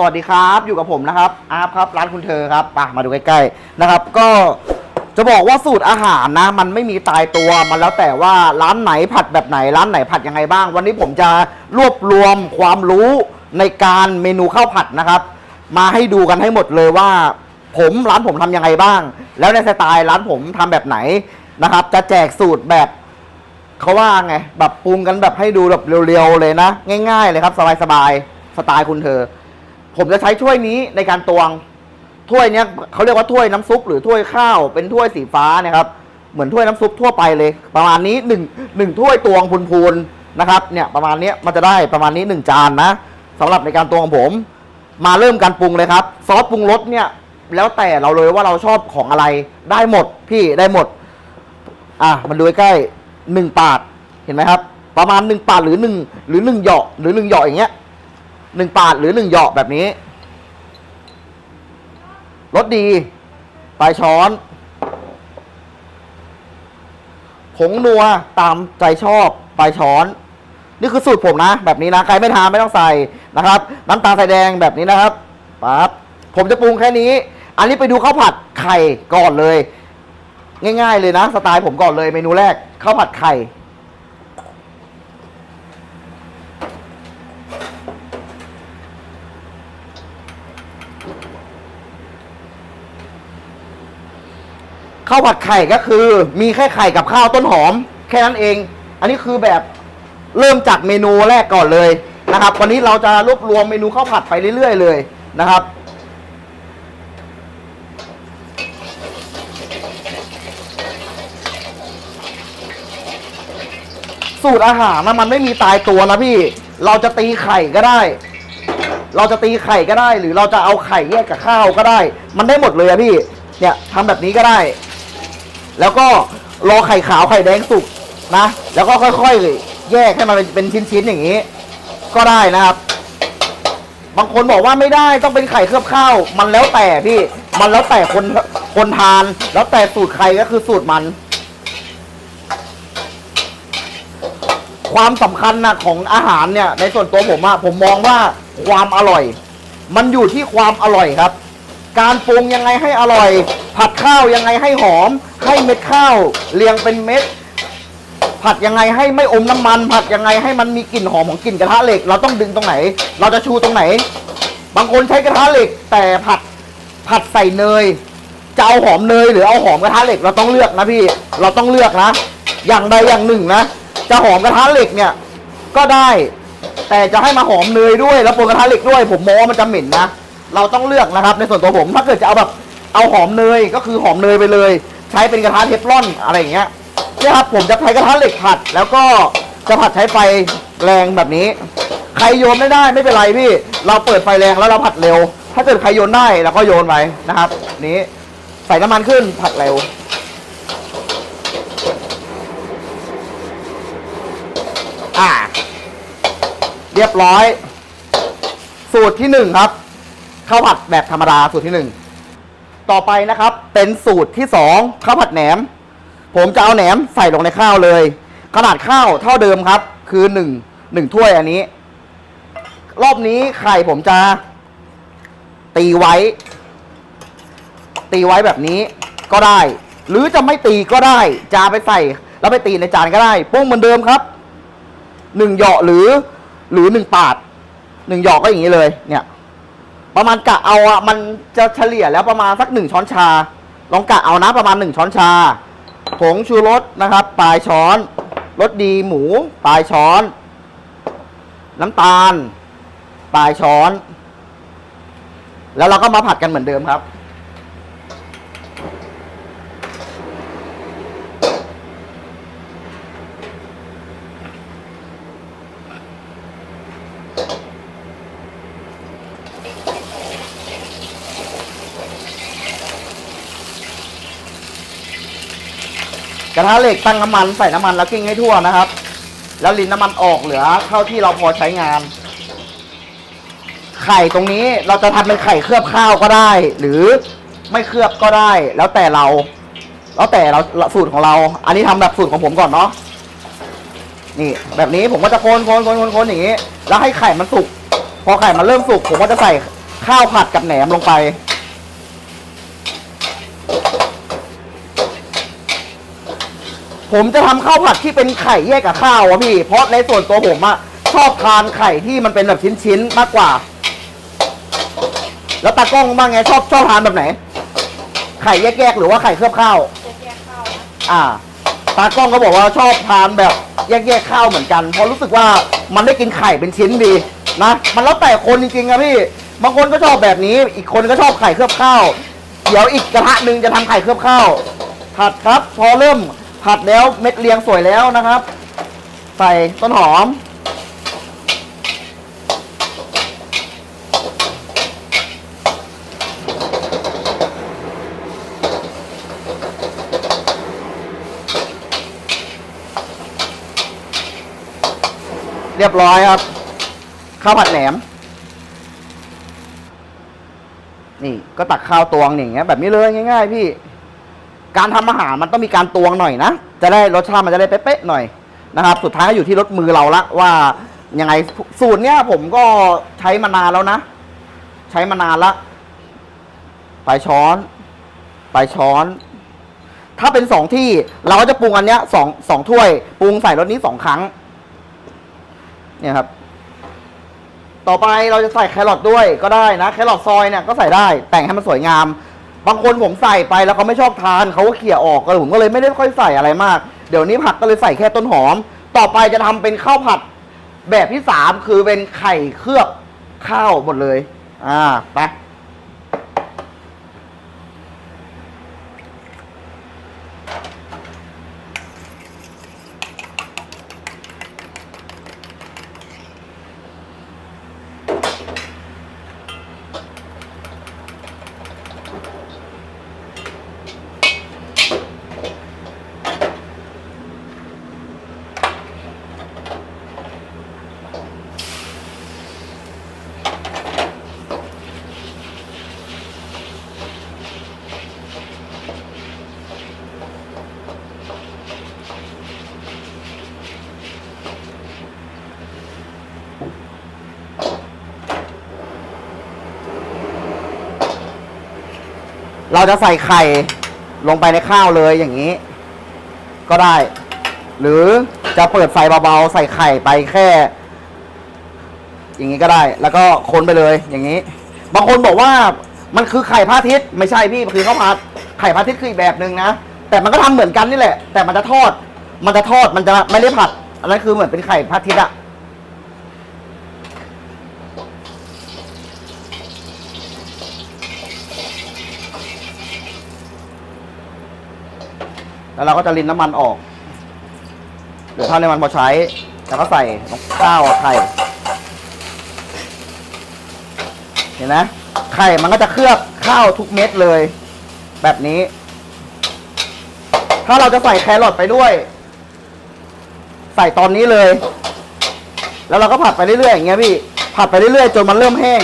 สวัสดีครับอยู่กับผมนะครับอาร์ฟครับร้านคุณเธอครับปะมาดูใกล้ๆนะครับ ก็จะบอกว่าสูตรอาหารนะ มันไม่มีตายตัวมันแล้วแต่ว่าร้านไหนผัดแบบไหน ร้านไหนผัดยังไงบ้าง วันนี้ผมจะรวบรวมความรู้ในการเมนูข้าวผัดนะครับ มาให้ดูกันให้หมดเลยว่า ผมร้านผมทำยังไงบ้าง แล้วในสไตล์ร้านผมทำแบบไหนนะครับ จะแจกสูตรแบบเขาว่าไงแบบปรุงกันแบบให้ดูแบบเร็วๆเลยนะ ง่าย ๆ เลยครับสบายๆสไตล์คุณเธอ ผมจะใช้ถ้วยนี้ในการตวง ถ้วยเนี้ยเขาเรียกว่าถ้วยน้ำซุปหรือถ้วยข้าวเป็นถ้วยสีฟ้านี่ยครับ เหมือนถ้วยน้ำซุปทั่วไปเลย ประมาณนี้หนึ่งหนึ่งถ้วยตวงพูนๆนะครับ เนี่ยประมาณเนี้ยมันจะได้ประมาณนี้หนึ่งจานนะสำหรับในการตวงของผม มาเริ่มการปรุงเลยครับ ซอสปรุงรสเนี่ย แล้วแต่เราเลยว่าเราชอบของอะไรได้หมดพี่ได้หมด อะมันดูใกล้หนึ่งปาดเห็นไหมครับ ประมาณหนึ่งปาดหรือหนึ่งหรือหนึ่งเหยาะหรือหนึ่งเหยาะอย่างเงี้ย หนึ่งปาดหรือหนึ่งเหยาะแบบนี้รสดี ปลายช้อน ผงนัวตามใจชอบ ปลายช้อน นี่คือสูตรผมนะ แบบนี้นะ ใครไม่ทานไม่ต้องใส่นะครับ น้ำตาลใส่แดงแบบนี้นะครับปั๊บผมจะปรุงแค่นี้ อันนี้ไปดูข้าวผัดไข่ก่อนเลย ง่าย ๆ เลยนะ สไตล์ผมก่อนเลยเมนูแรกข้าวผัดไข่ ข้าวผัดไข่ก็คือ มีแค่ไข่กับข้าวต้นหอม แค่นั้นเอง อันนี้คือแบบเริ่มจากเมนูแรกก่อนเลยนะครับ วันนี้เราจะรวบรวมเมนูข้าวผัดไปเรื่อย ๆ เลยนะครับสูตรอาหารนะมันไม่มีตายตัวนะพี่ เราจะตีไข่ก็ได้ เราจะตีไข่ก็ได้ หรือเราจะเอาไข่แยกกับข้าวก็ได้ มันได้หมดเลยอะพี่ เนี่ยทำแบบนี้ก็ได้ แล้วก็รอไข่ขาวไข่แดงสุกนะ แล้วก็ค่อยๆแยกให้มันเป็นชิ้นๆอย่างนี้ ก็ได้นะครับ บางคนบอกว่าไม่ได้ต้องเป็นไข่เคลือบข้าว มันแล้วแต่พี่ มันแล้วแต่คนคนทาน แล้วแต่สูตรใครก็คือสูตรมัน ความสำคัญนะของอาหารเนี่ย ในส่วนตัวผมอะผมมองว่าความอร่อย มันอยู่ที่ความอร่อยครับ การปรุงยังไงให้อร่อย ผัดข้าวยังไงให้หอม ให้เม็ดข้าวเรียงเป็นเม็ด ผัดยังไงให้ไม่อมน้ำมัน ผัดยังไงให้มันมีกลิ่นหอมของกลิ่นกระทะเหล็ก เราต้องดึงตรงไหน เราจะชูตรงไหน บางคนใช้กระทะเหล็ก แต่ผัดผัดใส่เนยจะเอาหอมเนยหรือเอาหอมกระทะเหล็กเราต้องเลือกนะพี่ เราต้องเลือกนะ อย่างใดอย่างหนึ่งนะ จะหอมกระทะเหล็กเนี่ย ก็ได้ แต่จะให้มาหอมเนยด้วย แล้วปนกระทะเหล็กด้วย ผมมองว่ามันจะเหม็นนะ เราต้องเลือกนะครับในส่วนตัวผมถ้าเกิดจะเอาแบบเอาหอมเนยก็คือหอมเนยไปเลย ใช้เป็นกระทะเทฟลอนอะไรอย่างเงี้ยเนี่ยครับผมจะใช้กระทะเหล็กผัด แล้วก็จะผัดใช้ไฟแรงแบบนี้ ใครโยนไม่ได้ไม่เป็นไรพี่ เราเปิดไฟแรงแล้วเราผัดเร็ว ถ้าเกิดใครโยนได้เราก็โยนไปนะครับ นี้ใส่น้ำมันขึ้นผัดเร็วอ่า เรียบร้อย สูตรที่หนึ่งครับ ข้าวผัดแบบธรรมดาสูตรที่หนึ่งต่อไปนะครับ เป็นสูตรที่สองข้าวผัดแหนม ผมจะเอาแหนมใส่ลงในข้าวเลย ขนาดข้าวเท่าเดิมครับ คือหนึ่งหนึ่งถ้วยอันนี้ รอบนี้ไข่ผมจะ ตีไว้ ตีไว้แบบนี้ก็ได้ หรือจะไม่ตีก็ได้ จะไปใส่ แล้วไปตีในจานก็ได้ปรุงเหมือนเดิมครับหนึ่งเหยาะหรือ หรือหนึ่งปาดหนึ่งเหยาะก็อย่างนี้เลยเนี่ย ประมาณกะเอาอะมันจะเฉลี่ยแล้วประมาณสักหนึ่งช้อนชา ลองกะเอานะประมาณหนึ่งช้อนชา ผงชูรสนะครับ ปลายช้อนรสดีหมู ปลายช้อน น้ำตาล ปลายช้อน แล้วเราก็มาผัดกันเหมือนเดิมครับ กระทะเหล็กตั้งน้ำมันใส่น้ำมันแล้วกิ้งให้ทั่วนะครับ แล้วลินน้ำมันออกเหลือเท่าที่เราพอใช้งาน ไข่ตรงนี้เราจะทำเป็นไข่เคลือบข้าวก็ได้ หรือไม่เคลือบก็ได้ แล้วแต่เรา แล้วแต่เราสูตรของเรา อันนี้ทำแบบสูตรของผมก่อนเนาะนี่ แบบนี้ผมก็จะโคนโคนโคนโคนโคนอย่างนี้ แล้วให้ไข่มันสุก พอไข่มันเริ่มสุกผมก็จะใส่ข้าวผัดกับแหนมลงไป ผมจะทำข้าวผัดที่เป็นไข่แยกกับข้าวอะพี่ เพราะในส่วนตัวผมอะชอบทานไข่ที่มันเป็นแบบชิ้นๆมากกว่า แล้วตากล้องบ้างไงชอบชอบทานแบบไหน ไข่แยกๆหรือว่าไข่เคลือบข้าวจะแยกข้าวนะอ่า ตากล้องก็บอกว่าชอบทานแบบแยกๆข้าวเหมือนกัน เพราะรู้สึกว่ามันได้กินไข่เป็นชิ้นดีนะ มันแล้วแต่คนจริงๆอะพี่ บางคนก็ชอบแบบนี้ อีกคนก็ชอบไข่เคลือบข้าว เดี๋ยวอีกกระทะหนึ่งจะทำไข่เคลือบข้าว ผัดครับ พอเริ่ม ผัดแล้วเม็ดเรียงสวยแล้วนะครับ ใส่ต้นหอม เรียบร้อยครับ ข้าวผัดแหนม นี่ก็ตักข้าวตวงอย่างเงี้ยแบบนี้เลยง่าย ๆ พี่ การทำอาหารมันต้องมีการตวงหน่อยนะ จะได้รสชาติมันจะได้เป๊ะๆหน่อยนะครับ สุดท้ายก็อยู่ที่รสมือเราละว่ายังไงสูตรเนี้ยผมก็ใช้มานานแล้วนะ ใช้มานานละปลายช้อนปลายช้อน ถ้าเป็นสองที่เราก็จะปรุงอันเนี้ยสองสองถ้วยปรุงใส่รสนี้สองครั้ง เนี่ยครับ ต่อไปเราจะใส่แครอทด้วยก็ได้นะแครอทซอยเนี่ยก็ใส่ได้แต่งให้มันสวยงาม บางคนผมใส่ไปแล้วเขาไม่ชอบทานเขาก็เขี่ยออกก็เลยผมก็เลยไม่ได้ค่อยใส่อะไรมาก เดี๋ยวนี้ผักก็เลยใส่แค่ต้นหอม ต่อไปจะทำเป็นข้าวผัดแบบที่สามคือเป็นไข่เคลือบข้าวหมดเลย อ่าไป เราจะใส่ไข่ลงไปในข้าวเลยอย่างนี้ ก็ได้ หรือจะเปิดไฟเบาๆใส่ไข่ไปแค่ อย่างนี้ก็ได้ แล้วก็คนไปเลยอย่างนี้ บางคนบอกว่ามันคือไข่พระอาทิตย์ไม่ใช่พี่มันคือข้าวผัดไข่พระอาทิตย์คืออีกแบบหนึ่งนะแต่มันก็ทำเหมือนกันนี่แหละ แต่มันจะทอด มันจะทอดมันจะไม่ได้ผัดอันนั้นคือเหมือนเป็นไข่พระอาทิตย์อะ แล้วเราก็จะรินน้ำมันออกเหลือเท่าในมันพอใช้ แล้วก็ใส่ข้าวไข่ เห็นไหมไข่มันก็จะเคลือบข้าวทุกเม็ดเลย แบบนี้ ถ้าเราจะใส่แครอทไปด้วย ใส่ตอนนี้เลย แล้วเราก็ผัดไปเรื่อยๆอย่างเงี้ยพี่ ผัดไปเรื่อยๆจนมันเริ่มแห้ง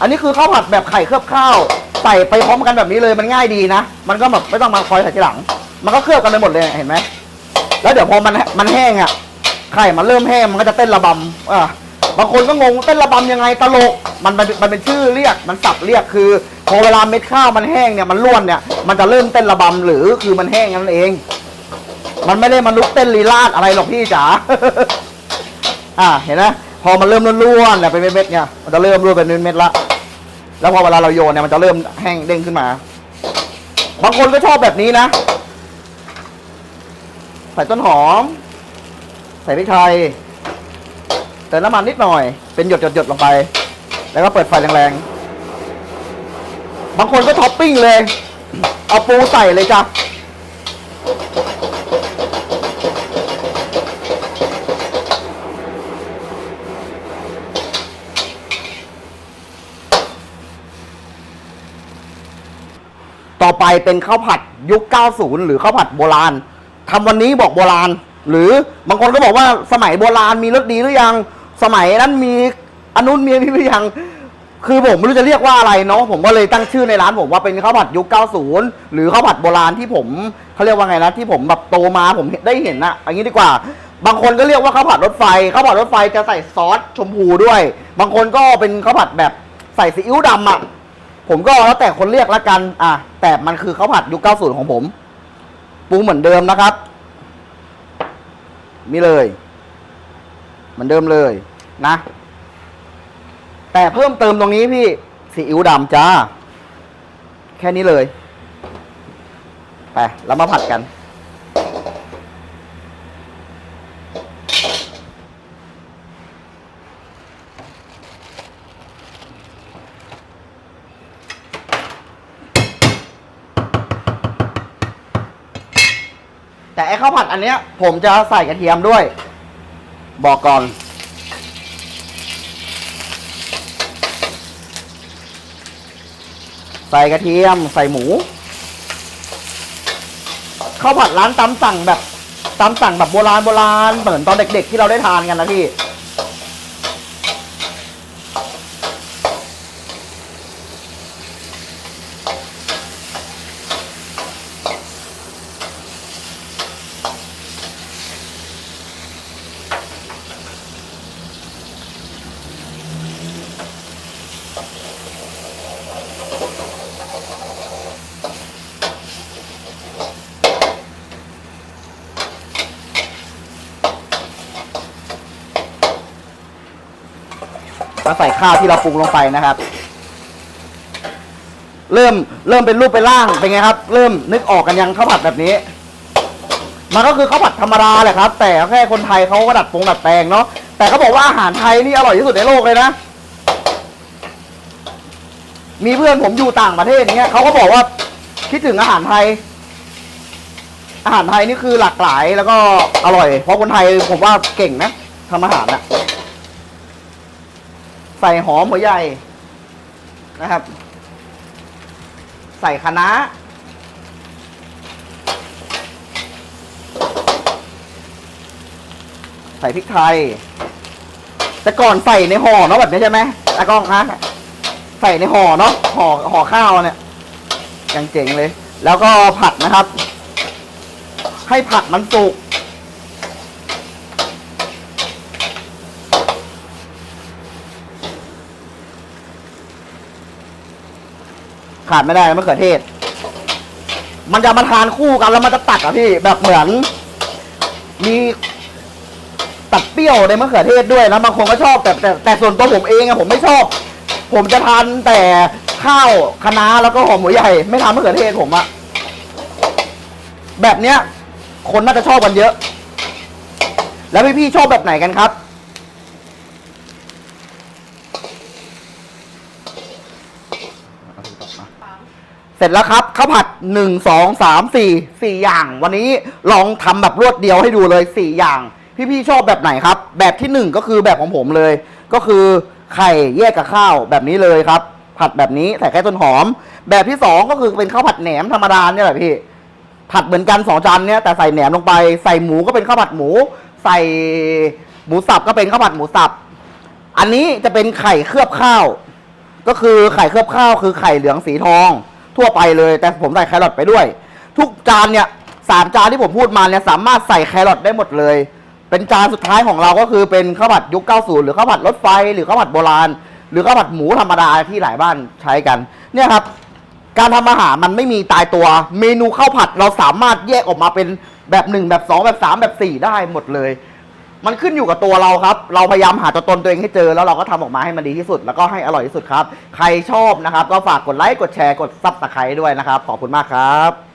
อันนี้คือข้าวผัดแบบไข่เคลือบข้าวใส่ไปพร้อมกันแบบนี้เลยมันง่ายดีนะ มันก็แบบไม่ต้องมาคอยใส่ทีหลัง มันก็เคลือบกันไปหมดเลยเห็นไหมแล้วเดี๋ยวพอมันมันแห้งอะไข่มันเริ่มแห้งมันก็จะเต้นระบำอะบางคนก็งงเต้นระบำยังไงตลกมันมันมันเป็นชื่อเรียกมันสับเรียกคือ พอเวลาเม็ดข้าวมันแห้งเนี่ยมันร่วนเนี่ยมันจะเริ่มเต้นระบำหรือคือมันแห้งนั่นเอง มันไม่ได้มันลุกเต้นลีลาดอะไรหรอกพี่จ๋าอะเห็นไหม พอมันเริ่มร่วนๆเนี่ยเป็นเม็ดๆเนี่ยมันจะเริ่มร่วนเป็นเม็ดๆละแล้วพอเวลาเราโยนเนี่ยมันจะเริ่มแห้งเด้งขึ้นมา บางคนก็ชอบแบบนี้นะ ใส่ต้นหอม ใส่พริกไทยเติมน้ำมันนิดหน่อย เป็นหยดหยดหยดลงไป แล้วก็เปิดไฟแรงๆ บางคนก็ท็อปปิ้งเลย เอาปูใส่เลยจ้ะ ไปเป็นข้าวผัดยุค 90 หรือข้าวผัดโบราณทำวันนี้บอกโบราณ หรือบางคนก็บอกว่าสมัยโบราณมีรสดีหรือยัง สมัยนั้นมีอนนุนมีนี่หรือยัง คือผมไม่รู้จะเรียกว่าอะไรเนาะ ผมก็เลยตั้งชื่อในร้านผมว่าเป็นข้าวผัดยุค 90 หรือข้าวผัดโบราณที่ผมเขาเรียกว่าไงนะที่ผมแบบโตมาผมได้เห็นนะอย่างนี้ดีกว่าบางคนก็เรียกว่าข้าวผัดรถไฟข้าวผัดรถไฟจะใส่ซอสชมพูด้วย บางคนก็เป็นข้าวผัดแบบใส่ซีอิ๊วดำอะ ผมก็แล้วแต่คนเรียกละกัน อะ แต่มันคือข้าวผัดยุค90 ของผม ปรุงเหมือนเดิมนะครับ นี่เลย เหมือนเดิมเลยนะ แต่เพิ่มเติมตรงนี้พี่ซีอิ๊วดำจ้า แค่นี้เลย ไป แล้วมาผัดกัน แต่ไอ้ข้าวผัดอันเนี้ย ผมจะใส่กระเทียมด้วย บอกก่อน ใส่กระเทียมใส่หมูข้าวผัดร้านตำสั่งแบบตำสั่งแบบโบราณโบราณเหมือนตอนเด็ก ๆ ที่เราได้ทานกันนะพี่ มาใส่ข้าวที่เราปรุงลงไปนะครับ เริ่มเริ่มเป็นรูปเป็นร่างเป็นไงครับ เริ่มนึกออกกันยังข้าวผัดแบบนี้ มันก็คือข้าวผัดธรรมดาแหละครับ แต่แค่คนไทยเขาก็ดัดปรุงดัดแปลงเนาะแต่เขาบอกว่าอาหารไทยนี่อร่อยที่สุดในโลกเลยนะมีเพื่อนผมอยู่ต่างประเทศเนี้ยเขาก็บอกว่าคิดถึงอาหารไทย อาหารไทยนี่คือหลากหลายแล้วก็อร่อย เพราะคนไทยผมว่าเก่งนะทำอาหารนะ ส่หอมหัวใหญ่นะครับ ใส่คะน้าใส่พริกไทย แต่ก่อนใส่ในห่อเนาะแบบนี้ใช่ไหมตากล้องคะใส่ในห่อเนาะห่อห่อข้าวเนี่ยยังเจ๋งเลย แล้วก็ผัดนะครับ ให้ผัดมันสุก ขาดไม่ได้มะเขือเทศ มันจะมาทานคู่กันแล้วมันจะตัดอะพี่แบบเหมือน มีตัดเปรี้ยวในมะเขือเทศด้วยนะบางคนก็ชอบแต่แต่แต่ส่วนตัวผมเองอะผมไม่ชอบ ผมจะทานแต่ข้าวคะน้าแล้วก็หอมหัวใหญ่ ไม่ทานมะเขือเทศผมอะแบบเนี้ย คนน่าจะชอบกันเยอะ แล้วพี่ๆชอบแบบไหนกันครับ เสร็จแล้วครับข้าวผัดหนึ่งสองสามสี่สี่อย่าง วันนี้ลองทำแบบรวดเดียวให้ดูเลยสี่อย่าง พี่ๆชอบแบบไหนครับ แบบที่หนึ่งก็คือแบบของผมเลย ก็คือไข่แยกกับข้าวแบบนี้เลยครับ ผัดแบบนี้ใส่แค่ต้นหอม แบบที่สองก็คือเป็นข้าวผัดแหนมธรรมดาเนี่ยแหละพี่ ผัดเหมือนกันสองจานเนี่ยแต่ใส่แหนมลงไป ใส่หมูก็เป็นข้าวผัดหมู ใส่หมูสับก็เป็นข้าวผัดหมูสับ อันนี้จะเป็นไข่เคลือบข้าว ก็คือไข่เคลือบข้าวคือไข่เหลืองสีทอง ทั่วไปเลย แต่ผมใส่แครอทไปด้วย ทุกจานเนี่ยสามจานที่ผมพูดมาเนี่ยสามารถใส่แครอทได้หมดเลย เป็นจานสุดท้ายของเราก็คือเป็นข้าวผัดยุค 90 หรือข้าวผัดรถไฟ หรือข้าวผัดโบราณ หรือข้าวผัดหมูธรรมดาที่หลายบ้านใช้กัน เนี่ยครับ การทำอาหารมันไม่มีตายตัว เมนูข้าวผัดเราสามารถแยกออกมาเป็นแบบหนึ่งแบบสองแบบสามแบบสี่ได้หมดเลย มันขึ้นอยู่กับตัวเราครับ เราพยายามหาตัวตนตัวเองให้เจอ แล้วเราก็ทำออกมาให้มันดีที่สุด แล้วก็ให้อร่อยที่สุดครับ ใครชอบนะครับ ก็ฝากกดไลค์ กดแชร์ กดซับสไครต์ด้วยนะครับ ขอบคุณมากครับ